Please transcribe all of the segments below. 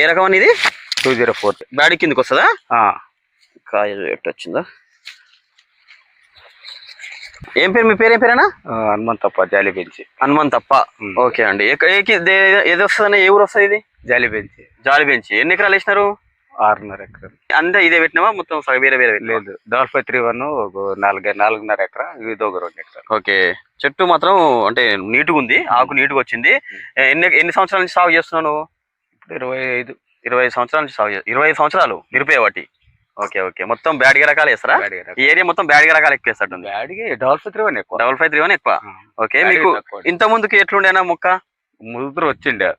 ఏ రకం అని ఇది టూ జీరో ఫోర్. బ్యాడ్ కిందకి వస్తుందా? కాయ ఎట్టు వచ్చిందా ఏం పేరు? మీ పేరు ఏం పేరేనా హనుమంతప్ప జాలి పెంచి హనుమంతప్ప. ఓకే అండి. ఏది వస్తుందని? ఏ ఊరు వస్తుంది ఇది? జాలి పెంచి జాలి పెంచి ఎన్ని ఎకరాలు వేసినారు? ఆరున్నర ఎకరాలు. అంతా ఇదే పెట్టినావా? మొత్తం వేరే వేరే? లేదు. డబల్ ఫైవ్ త్రీ వన్ నాలుగు నాలుగున్నర ఎకరా ఇది ఒక రెండు ఎకరాలు. ఓకే. చెట్టు మాత్రం అంటే నీట్గా ఉంది ఆకు నీట్గా వచ్చింది. ఎన్ని ఎన్ని సంవత్సరాల నుంచి సాగు చేస్తున్నావు ఇరవై ఐదు ఇరవై సంవత్సరాల నుంచి సాగు ఇరవై ఐదు సంవత్సరాలు నిరుపే వాటి ఓకే ఓకే. మొత్తం బ్యాడ్గా రకాలు వేస్తారా? ఈ ఏరియా మొత్తం బ్యాడ్గా రకాలు ఎక్కువ వేస్తాడు డబల్ ఫైవ్ త్రీ వన్ ఎక్కువ. డబల్ ఫైవ్ త్రీ వన్ ఎక్కువ. ఓకే మీకు ఇంత ముందుకి ఎట్లుండేనా మొక్క? ముదురు వచ్చిండే.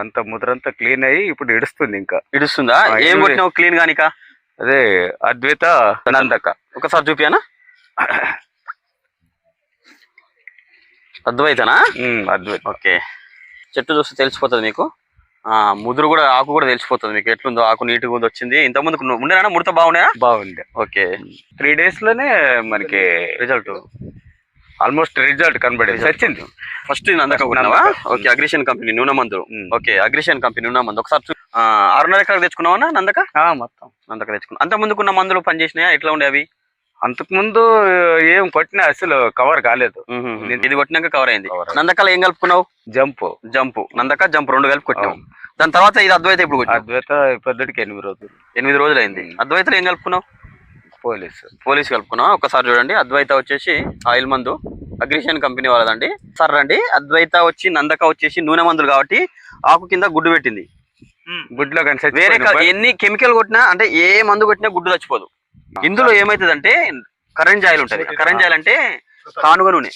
అంత ముద్రంతా క్లీన్ అయ్యి ఇప్పుడు ఇడుస్తుంది ఇంకా. ఇడుస్తుందా? ఏం కొట్టినావు క్లీన్ గానిక? అదే అద్వైత నందక. ఒకసారి చూపియానా? అద్వైతనా? అద్వైత. ఓకే. చెట్టు చూస్తే తెలిసిపోతుంది మీకు. ఆ ముదురు కూడా ఆకు కూడా తెలిసిపోతుంది మీకు. ఎట్లుందో ఆకు నీట్గా ఉంది వచ్చింది ఇంత ముందుకు ఉండేనా? ముడత బాగున్నాయా బాగుంది ఓకే. త్రీ డేస్లోనే మనకి రిజల్ట్. ఆల్మోస్ట్ రిజల్ట్ కనబడేది. వచ్చింది. ఫస్ట్ నందక కొన్నావా ఓకే అగ్రిషన్ కంపెనీ నూనె ఉమ్. ఓకే అగ్రిషన్ కంపెనీ నూనె మందు. ఒకసారి ఆరున్నర ఎకరాలు తెచ్చుకున్నావా నందక? మొత్తం. నందక తెచ్చుకున్నా. అంత ముందుకున్న మందులు పనిచేసినాయా? ఎట్లా ఉండే అవి అంతకుముందు ఏం కొట్టినా అసలు కవర్ కాలేదు. ఇది కొట్టినాక కవర్ అయింది. నందకాలు ఏం కలుపుకున్నావు? జంప్. జంపు. నందక జంప్ రెండు కలిపి కొట్టావు దాని తర్వాత ఇది అద్వైత ఇప్పుడు అద్వైత పొద్దుటికి ఎనిమిది రోజులు. ఎనిమిది రోజులు అయింది అద్వైతలో ఏం కలుపుకున్నావు? పోలీసు. పోలీస్ కలుపుకున్నావు? ఒకసారి చూడండి. అద్వైత వచ్చేసి ఆయిల్ మందు అగ్రిషన్ కంపెనీ వాళ్ళదండి. సరే అండి అద్వైత వచ్చి నందక వచ్చేసి నూనె మందులు కాబట్టి ఆకు కింద గుడ్డు పెట్టింది. గుడ్లో కానీ వేరే ఎన్ని కెమికల్ కొట్టినా అంటే ఏ మందు కొట్టినా గుడ్డు చచ్చిపోదు. ఇందులో ఏమైతుందంటే కరెంట్ ఆయిల్ ఉంటది. ఆయిల్ అంటే కానుగ నూనె.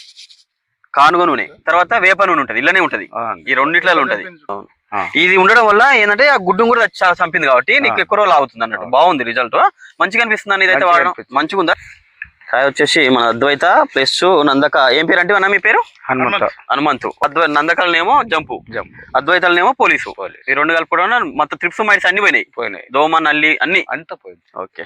కానుగ నూనె. తర్వాత వేప నూనె ఉంటది ఇల్లనే ఉంటది. ఈ రెండిట్లలో ఉంటది. ఇది ఉండడం వల్ల ఏంటంటే ఆ గుడ్డు కూడా చ- చంపింది కాబట్టి నీకు. ఎక్కువ రోజులు అవుతుంది అన్నట్టు. బాగుంది రిజల్ట్ మంచిగా అనిపిస్తుంది ఇదైతే మంచిగా వాడడం. మంచిగా ఉందా? కాయ వచ్చేసి మన అద్వైత ప్లస్ నందక ఏం పేరు అంటే అన్న మీ పేరు? హనుమంత. హనుమంతు. అద్వై నందకలనేమో జంపు. జంప్. అద్వైతలనేమో పోలీసు. పోలీసు. ఈ రెండు కలుపుకోవడం మొత్తం త్రిప్స్ మైట్స్ అన్ని పోయినాయి. పోయినాయి. దోమ నల్లి అన్ని. అంత పోయింది. ఓకే.